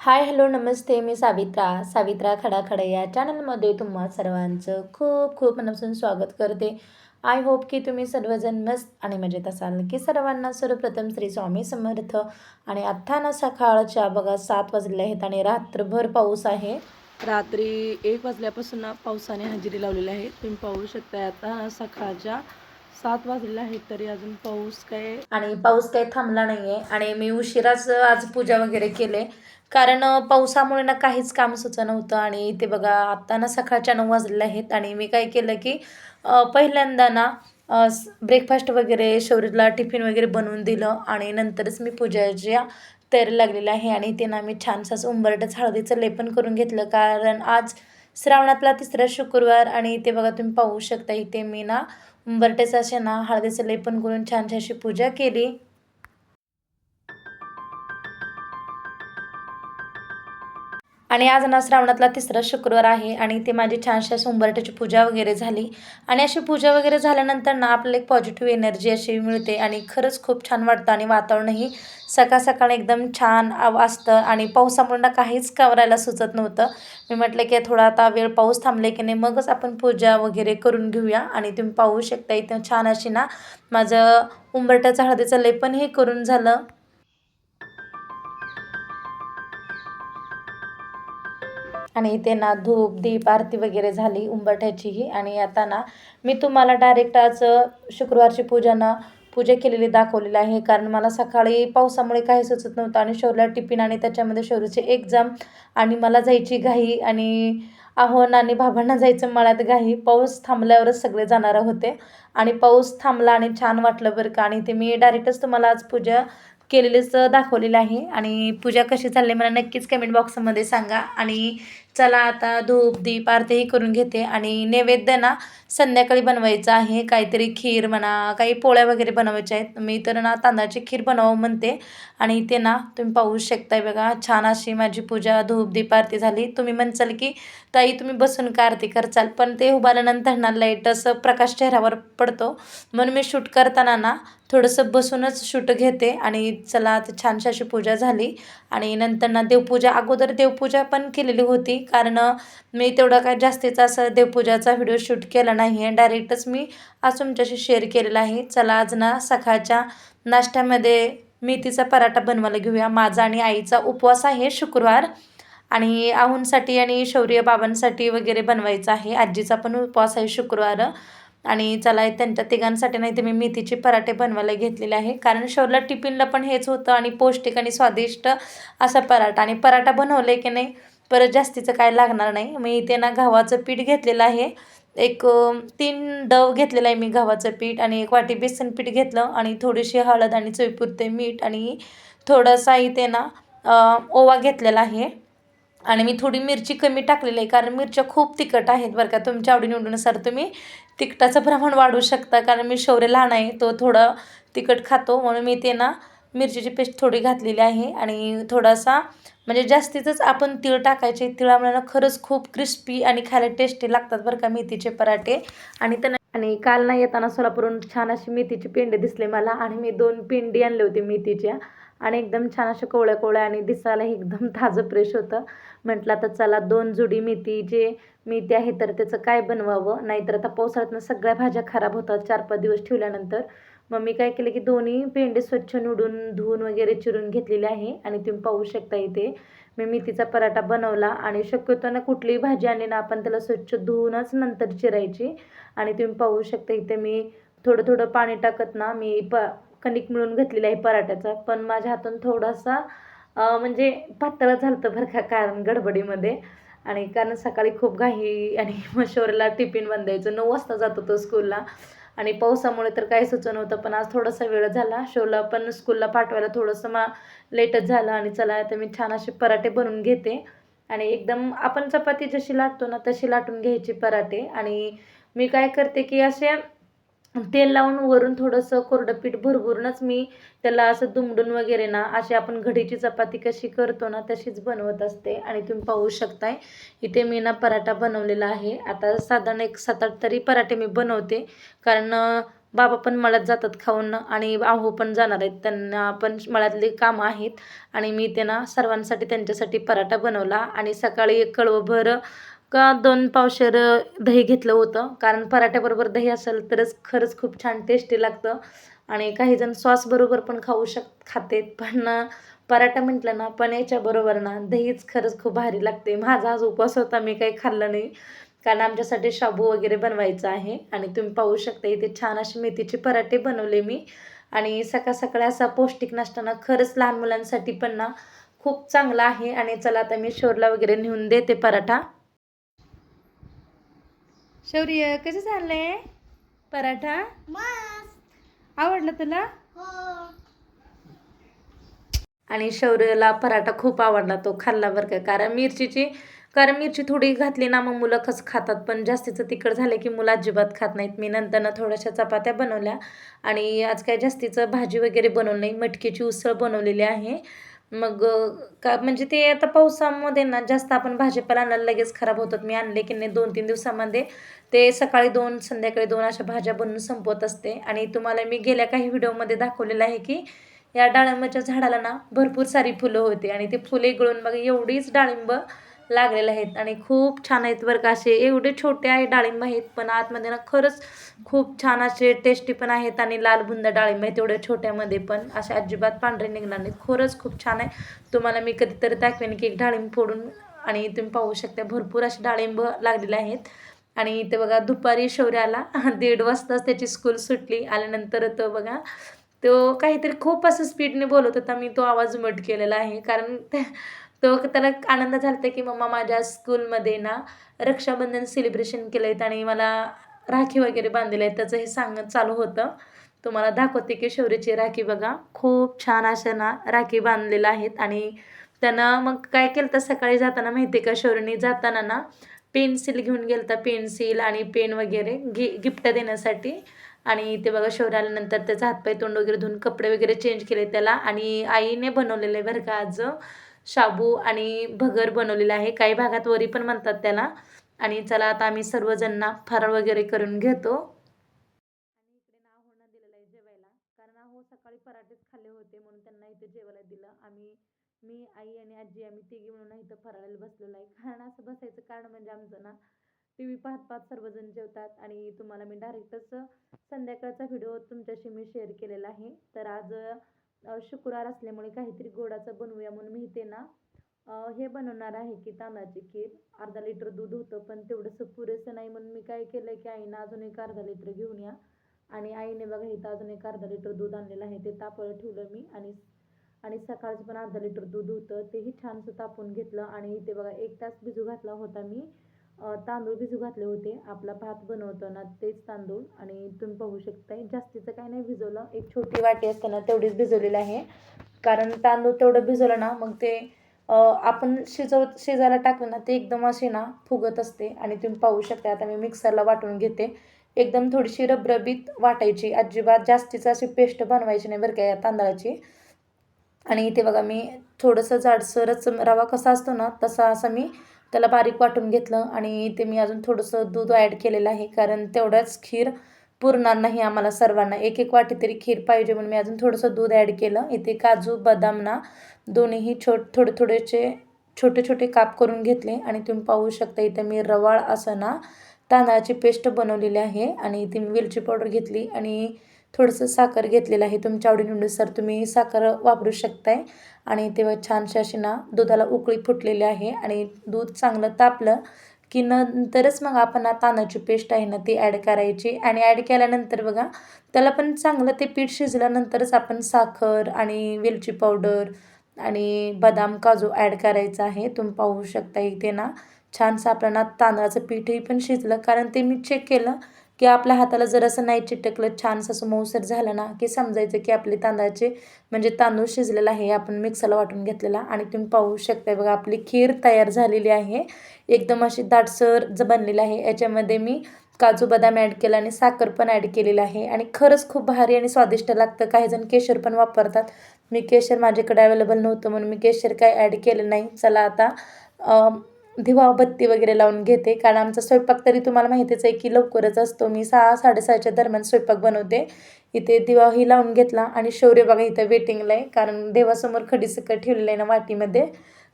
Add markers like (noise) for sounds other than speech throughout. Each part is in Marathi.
हाय हॅलो नमस्ते मी सावित्रा. सावित्रा खडाखडा या चॅनलमध्ये तुम्हा सर्वांचं खूप खूप मनापासून स्वागत करते. आय होप की तुम्ही सर्वजण मस्त आणि मजेत असाल. की सर्वांना सर्वप्रथम श्री स्वामी समर्थ आणि आत्ता ना सकाळच्या बघा सात वाजले आहेत आणि रात्रभर पाऊस आहे. रात्री एक वाजल्यापासून पावसाने हजेरी लावलेली आहे. तुम्ही पाहू शकता आता सकाळच्या सात वाजलेल्या आहेत तरी अजून पाऊस काय आणि पाऊस काही थांबला नाही आहे आणि मी उशिराच आज पूजा वगैरे केले. कारण पावसामुळे ना काहीच काम सुचं नव्हतं आणि इथे बघा आत्ता ना सकाळच्या नऊ वाजलेल्या आहेत आणि मी काय केलं की पहिल्यांदा ना ब्रेकफास्ट वगैरे शौर्यला टिफिन वगैरे बनवून दिलं आणि नंतरच मी पूजाच्या तयारी लागलेलं आहे आणि ते ना मी छानसं असं उंबरट्याच हळदीचं लेपन करून घेतलं. कारण आज श्रावणातला तिसरा शुक्रवार आणि इथे बघा तुम्ही पाहू शकता इथे मी ना उंबरटेचं असे ना हळदीचं लेपन करून छानशी अशी पूजा केली. आणि आज ना श्रावणातला तिसरा शुक्रवार आहे आणि ते माझी छानशी अशी उंबरट्याची पूजा वगैरे झाली. आणि अशी पूजा वगैरे झाल्यानंतर ना आपल्याला एक पॉझिटिव्ह एनर्जी अशी मिळते आणि खरंच खूप छान वाटतं आणि वातावरणही सकाळ सकाळ एकदम छान असतं आणि पावसामुळे ना काहीच कवरायला सुचत नव्हतं. मी म्हटलं की थोडा आता वेळ पाऊस थांबले की नाही मगच आपण पूजा वगैरे करून घेऊया आणि तुम्ही पाहू शकता इथं छान अशी ना माझं उंबरट्याचं हळदीचं लेपनही करून झालं. आणि इथे ना धूप दीप आरती वगैरे झाली उंबरठ्याचीही. आणि आता ना मी तुम्हाला डायरेक्ट आज शुक्रवारची पूजा ना पूजा केलेली दाखवलेली आहे. कारण मला सकाळी पावसामुळे काही सुचत नव्हतं आणि शौर्यला टिफिन आणि त्याच्यामध्ये शौर्यचे एक्झाम आणि मला जायची घाई आणि आव्हान आणि भाभांना जायचं मळ्यात घाई. पाऊस थांबल्यावरच सगळे जाणार होते. आणि पाऊस थांबला आणि छान वाटलं बरं का. आणि ते मी डायरेक्टच तुम्हाला आज पूजा केलेलीच दाखवलेलं आहे. आणि पूजा कशी चालली मला नक्कीच कमेंट बॉक्समध्ये सांगा. आणि चला आता धूप दीप आरतीही करून घेते आणि नैवेद्य ना संध्याकाळी बनवायचं आहे. काहीतरी खीर म्हणा काही पोळ्या वगैरे बनवायच्या आहेत. मी तर ना तांदळाची खीर बनवावं म्हणते आणि ते ना तुम्ही पाहू शकताय बघा. छान अशी माझी पूजा धूप दीप आरती झाली. तुम्ही म्हणचाल की ताई तुम्ही बसून का आरती करचाल? पण ते उभारल्यानंतर ना लाइट असं प्रकाश चेहऱ्यावर पडतो. म्हणून मी शूट करताना ना थोडंसं बसूनच शूट घेते आणि चला आता छानशी अशी पूजा झाली. आणि नंतर ना देवपूजा अगोदर देवपूजा पण केलेली होती कारण मी तेवढा काय जास्तीचा असं देवपूजाचा व्हिडिओ शूट केला नाही आहे डायरेक्टच मी आज तुमच्याशी शेअर केलेला आहे. चला आज ना सकाळच्या नाश्त्यामध्ये मेथीचा पराठा बनवायला घेऊया. माझा आणि आईचा उपवास आहे शुक्रवार. आणि आहूंसाठी आणि शौर्य बाबांसाठी वगैरे बनवायचं आहे. आजीचा पण उपवास आहे शुक्रवार. आणि चला त्यांच्या तिघांसाठी नाही तर मी मेथीचे पराठे बनवायला घेतलेले आहे. कारण शोरला टिफिनला पण हेच होतं आणि पौष्टिक आणि स्वादिष्ट असा पराठा. आणि पराठा बनवले की नाही परत जास्तीचं काय लागणार नाही. मी इथे ना गव्हाचं पीठ घेतलेलं आहे. एक तीन डव घेतलेलं आहे मी गव्हाचं पीठ आणि एक वाटी बेसन पीठ घेतलं आणि थोडीशी हळद आणि चवीपुरते मीठ आणि थोडासा इथे ना ओवा घेतलेला आहे. आणि मी थोडी मिरची कमी टाकलेली आहे कारण मिरच्या खूप तिखट आहेत बरं का. तुमच्या आवडीनिवडीनुसार तुम्ही तिखटाचं प्रमाण वाढवू शकता कारण मी शौर्य लहान आहे तो थोडं तिखट खातो. म्हणून मी ते ना मिरचीची पेस्ट थोडी घातलेली आहे आणि थोडासा म्हणजे जास्तीतच आपण तीळ टाकायचे तिळामुळे ना खरंच खूप क्रिस्पी आणि खायला टेस्टी लागतात बरं का मेथीचे पराठे. आणि त्यांना आणि काल ना येताना सोलापूरून छान अशी मेथीची पेंडे दिसले मला आणि मी दोन पेंडी आणले होते मेथीच्या. आणि एकदम छान अशा कोवळ्या कोवळ्या आणि दिसायलाही एकदम ताजं फ्रेश होतं. म्हटलं आता चला दोन जुडी मेथी जे मेथी आहे तर त्याचं काय बनवावं? नाहीतर आता पावसाळ्यातनं सगळ्या भाज्या खराब होतात चार पाच दिवस ठेवल्यानंतर. मग मी काय केलं की दोन्ही पेंडे स्वच्छ निवडून धुवून वगैरे चिरून घेतलेले आहे आणि तुम्ही पाहू शकता इथे. मी मेथीचा पराठा बनवला आणि शक्यतो ना कुठलीही भाजी आणली ना आपण त्याला स्वच्छ धुवूनच नंतर चिरायची. आणि तुम्ही पाहू शकता इथे मी थोडं थोडं पाणी टाकत ना मी प कणिक मिळून घेतलेला आहे पराठ्याचा. पण माझ्या हातून थोडासा म्हणजे पातळ झालं होतं बरं का कारण गडबडीमध्ये. आणि कारण सकाळी खूप घाई आणि (laughs) मशोरला टिफिन बांधायचं नऊ वाजता जात होतो स्कूलला. आणि पावसामुळे तर काही सुचत नव्हतं पण आज थोडासा वेळ झाला. शोला पण स्कूलला पाठवायला थोडंसं मा लेटच झालं आणि चला आता मी छान असे पराठे बनवून घेते. आणि एकदम आपण चपाती जशी लाटतो ना तशी लाटून घ्यायची पराठे. आणि मी काय करते की असे तेल लावून वरून थोडंसं कोरडं पीठ भरभरूनच मी त्याला असं दुमडून वगैरे ना अशी आपण घडीची चपाती कशी करतो ना तशीच बनवत असते. आणि तुम्ही पाहू शकताय इथे मी ना पराठा बनवलेला आहे. आता साधारण एक सात आठ तरी पराठे मी बनवते. कारण बाबा पण मळ्यात जातात खाऊन आणि आहो पण जाणार आहेत. त्यांना पण मळ्यातले कामं आहेत. आणि मी त्यांना सर्वांसाठी त्यांच्यासाठी पराठा बनवला. आणि सकाळी एक कळवभर का दोन पावशेर दही घेतलं होतं. कारण पराठ्याबरोबर दही असेल तरच खरंच खूप छान टेस्टी लागतं. आणि काही जण सॉसबरोबर पण खाऊ शक खातेत पण पराठा म्हटलं ना पण याच्याबरोबर ना दहीच खरंच खूप भारी लागते. माझा आज उपवास होता मी काही खाल्लं नाही. कारण आमच्यासाठी शाबू वगैरे बनवायचं आहे. आणि तुम्ही पाहू शकता इथे छान असे मेथीचे पराठे बनवले मी. आणि सकाळ सकाळी असा पौष्टिक नाश्ता खरंच लहान मुलांसाठी पण ना खूप चांगला आहे. आणि चला आता मी शोरला वगैरे नेऊन देते पराठा. शौर्य कसं चाललंय पराठा? आवडलं तुला? आणि शौर्यला पराठा खूप आवडला तो खाल्ला बरं का. कारण मिरचीची कारण मिरची थोडी घातली ना मग मुलं कसं खातात. पण जास्तीचं तिखट झालं की मुलं अजिबात खात नाहीत. मी नंतरनं थोड्याशा चपात्या बनवल्या. आणि आज काय जास्तीचं भाजी वगैरे बनवलं नाही. मटकीची उसळ बनवलेली आहे. मग का म्हणजे ते आता पावसामध्ये ना जास्त आपण भाजीपाला आणायला लगेच खराब होतात. मी आणले की नाही दोन तीन दिवसामध्ये. ते सकाळी दोन संध्याकाळी दोन अशा भाज्या बनवून संपवत असते. आणि तुम्हाला मी गेल्या काही व्हिडिओमध्ये दाखवलेलं आहे की या डाळिंबाच्या झाडाला ना भरपूर सारी फुलं होती. आणि ते फुले गळून मग एवढीच डाळिंब लागलेले आहेत. आणि खूप छान आहेत बरं का असे. एवढे छोटे आहे डाळिंब आहेत पण आतमध्ये ना खरंच खूप छान असे टेस्टी पण आहेत आणि लाल बुंद डाळिंब आहेत एवढ्या छोट्यामध्ये पण. असे अजिबात पांढरे निघणार नाहीत. खरंच खूप छान आहे. तुम्हाला मी कधीतरी दाखवेन की एक डाळिंब फोडून आणि तुम्ही पाहू शकता. भरपूर असे डाळिंब लागलेले आहेत. आणि इथे बघा दुपारी शौर्याला (laughs) दीड वाजताच त्याची स्कूल सुटली. आल्यानंतर तो बघा तो काहीतरी खूप असं स्पीडने बोलत होता. मी तो आवाज उमट केलेला आहे. कारण त्या- तो त्याला आनंद झाला की मम्मा माझ्या स्कूलमध्ये ना रक्षाबंधन सेलिब्रेशन केलं आहेत आणि मला राखी वगैरे बांधलेलं आहे. त्याचं हे सांगत चालू होतं. तुम्हाला दाखवते की शौर्याची राखी बघा. खूप छान अशा ना राखी बांधलेल्या आहेत आणि त्यानं मग काय केलं तर सकाळी जाताना माहिती आहे का? शौर्यने जाताना ना पेन्सिल घेऊन गेलं तर पेन्सिल आणि पेन वगैरे गि गिफ्ट देण्यासाठी. आणि ते बघा शौर्य आल्यानंतर त्याचा हातपाय तोंड वगैरे धुवून कपडे वगैरे चेंज केले त्याला आणि आईने बनवलेलं आहे बरं का आज. शाबू आणि भगर बनवलेलं आहे. काही भागात वरी पण म्हणतात त्याला. आणि चला आता आम्ही सर्वजणांना फराळ वगैरे करून घेतो. आणि इकडे ना दिलेलं आहे जेवायला. कारण आहो सकाळी पराठेच खाल्ले होते म्हणून त्यांना इथे जेवायला दिलं. आम्ही मी आई आणि आजी आम्ही तिघी म्हणून इथं फराळायला बसलेलो आहे. कारण असं बसायचं कारण म्हणजे आमचं ना टी व्ही पाहत पाहत सर्वजण जेवतात. आणि तुम्हाला मी डायरेक्टच संध्याकाळचा व्हिडिओ तुमच्याशी मी शेअर केलेला आहे. तर आज शुक्रवार असल्यामुळे काहीतरी गोडाचं बनवूया म्हणून मी इथे ना हे बनवणार आहे की तांदळाची खीर. अर्धा लिटर दूध होतं पण तेवढंसं पुरेसं नाही म्हणून मी काय केलं की आईनं अजून एक अर्धा लिटर घेऊन या. आणि आईने बघा इथं अजून एक अर्धा लिटर दूध आणलेलं आहे ते तापवलं ठेवलं मी. आणि आणि सकाळचं पण अर्धा लिटर दूध होतं तेही छानसं तापून घेतलं. आणि इथे बघा एक तास भिजू घातला होता मी. तांदूळ भिजू घातले होते. आपला भात बनवतो ना तेच तांदूळ आणि तुम्ही पाहू शकताय जास्तीचं काही नाही भिजवलं. एक छोटी वाटी असते ना तेवढीच भिजवलेली आहे. कारण तांदूळ तेवढं भिजवलं ना मग ते आपण शिजव शिजायला टाकलं ना ते एकदम असे ना फुगत असते. आणि तुम्ही पाहू शकता आता मी मिक्सरला वाटून घेते. एकदम थोडीशी रबरबीत वाटायची. अजिबात जास्तीचं अशी पेस्ट बनवायची नाही बरं का या तांदळाची. आणि इथे बघा मी थोडंसं जाडसरच रवा कसा असतो ना तसा असं मी त्याला बारीक वाटून घेतलं आणि ते मी अजून थोडंसं दूध ॲड केलेलं आहे कारण तेवढंच खीर पुरणार नाही आम्हाला सर्वांना. एक एक वाटी तरी खीर पाहिजे म्हणून मी अजून थोडंसं दूध ॲड केलं. इथे काजू बदाम ना दोन्हीही छोट थोडे थोडेसे छोटे छोटे काप करून घेतले आणि तुम्ही पाहू शकता इथे मी रवाळ असं ना तांदळाची पेस्ट बनवलेली आहे आणि इथे मी वेलची पावडर घेतली आणि थोडंसं साखर घेतलेलं आहे. तुमच्या आवडीनुसार तुम्ही साखर वापरू शकताय. आणि तेव्हा छानशी अशी ना दुधाला उकळी फुटलेली आहे. आणि दूध चांगलं तापलं की नंतरच मग आपण ना तांदळाची पेस्ट आहे ना ती ॲड करायची. आणि ॲड केल्यानंतर बघा त्याला पण चांगलं ते पीठ शिजल्यानंतरच आपण साखर आणि वेलची पावडर आणि बदाम काजू ॲड करायचं आहे. तुम्ही पाहू शकता इथे ना छानसं आपल्याला तांदळाचं पीठही पण शिजलं. कारण ते मी चेक केलं की आपल्या हाताला जरासं नाही चिटकलं छानसं असं मऊसर झालं ना की समजायचं की आपले तांदळाचे म्हणजे तांदूळ शिजलेला आहे आपण मिक्सरला वाटून घेतलेला आणि तुम्ही पाहू शकताय बघा आपली खीर तयार झालेली आहे. एकदम अशी दाटसर ज बनलेली आहे. याच्यामध्ये मी काजू बदाम ॲड केला आणि साखर पण ॲड केलेलं आहे. आणि खरंच खूप भारी आणि स्वादिष्ट लागतं. काही जण केशर पण वापरतात. मी केशर माझ्याकडे अवेलेबल नव्हतं म्हणून मी केशर काय ॲड केलं नाही. चला आता दिवा बत्ती वगैरे लावून घेते. कारण आमचा स्वयंपाक तरी तुम्हाला माहितीच आहे की लवकरच असतो. मी सहा साडेसहाच्या दरम्यान स्वयंपाक बनवते. इथे दिवाही लावून घेतला आणि शौर्य बघा इथं वेटिंगला आहे. कारण देवासमोर खडीसकट ठेवलेलं आहे ना वाटीमध्ये.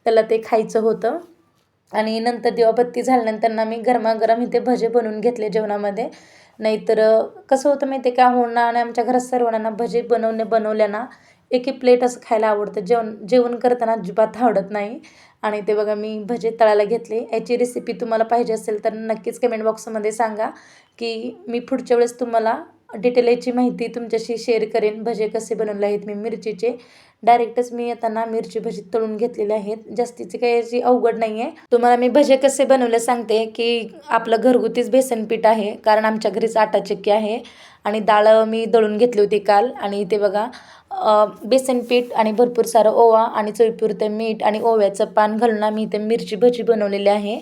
त्याला ते खायचं होतं. आणि नंतर दिवाबत्ती झाल्यानंतर ना मी गरमागरम इथे भजे बनवून घेतले जेवणामध्ये. नाहीतर कसं होतं माहिती आहे का? होणं आणि आमच्या घरात सर्वांना भजे बनवणे बनवल्या ना एक एक प्लेट असं खायला आवडतं. जेवण जेवण करताना अजिबात आवडत नाही. आणि ते बघा मी भजे तळायला घेतले. याची रेसिपी तुम्हाला पाहिजे असेल तर नक्कीच कमेंट बॉक्समध्ये सांगा की मी पुढच्या वेळेस तुम्हाला डिटेल याची माहिती तुमच्याशी शेअर करेन. भजे कसे बनवले आहेत मी मिरचीचे. डायरेक्टच मी येताना मिरची भजी तळून घेतलेले आहेत. जास्तीचे काही याची अवघड नाही आहे तुम्हाला मी भजे कसे बनवले सांगते की आपलं घरगुतीच बेसन पीठ आहे. कारण आमच्या घरीच आटा चक्की आहे. आणि डाळ मी दळून घेतली होती काल. आणि इथे बघा बेसन पीठ आणि भरपूर सारं ओवा आणि चवीपुरतं मीठ आणि ओव्याचं पान घालून आम्ही इथे मिरची भजी बनवलेली आहे.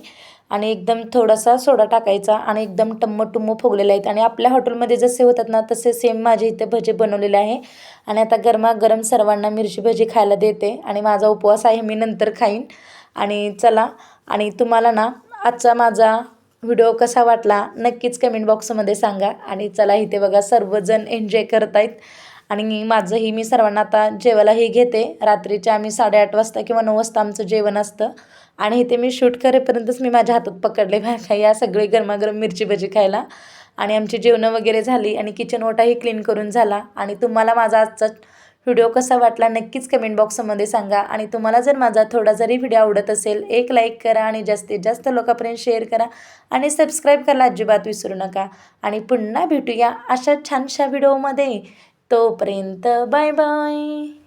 आणि एकदम थोडासा सोडा टाकायचा आणि एकदम टम्म टुम्म फुगलेले आहेत. आणि आपल्या हॉटेलमध्ये जसे होतात ना तसे सेम माझे इथे भजे बनवलेले आहे. आणि आता गरमागरम सर्वांना मिरची भजी खायला देते आणि माझा उपवास आहे मी नंतर खाईन. आणि चला आणि तुम्हाला ना आजचा माझा व्हिडिओ कसा वाटला नक्कीच कमेंट बॉक्समध्ये सांगा. आणि चला इथे बघा सर्वजण एन्जॉय करत आहेत आणि माझंही मी सर्वांना आता जेवायलाही घेते. रात्रीच्या आम्ही साडेआठ वाजता किंवा नऊ वाजता आमचं जेवण असतं. आणि इथे मी शूट करेपर्यंतच मी माझ्या हातात पकडले बघा या सगळे गरमागरम मिरची भजी खायला. आणि आमची जेवणं वगैरे झाली आणि किचन ओटाही क्लीन करून झाला. आणि तुम्हाला माझा आजचा व्हिडिओ कसा वाटला नक्कीच कमेंट बॉक्समध्ये सांगा. आणि तुम्हाला जर माझा थोडा जरी व्हिडिओ आवडत असेल एक लाईक करा आणि जास्तीत जास्त लोकांपर्यंत शेअर करा. आणि सबस्क्राईब करायला अजिबात विसरू नका. आणि पुन्हा भेटूया अशा छानशा व्हिडिओमध्ये तोपर्यंत बाय बाय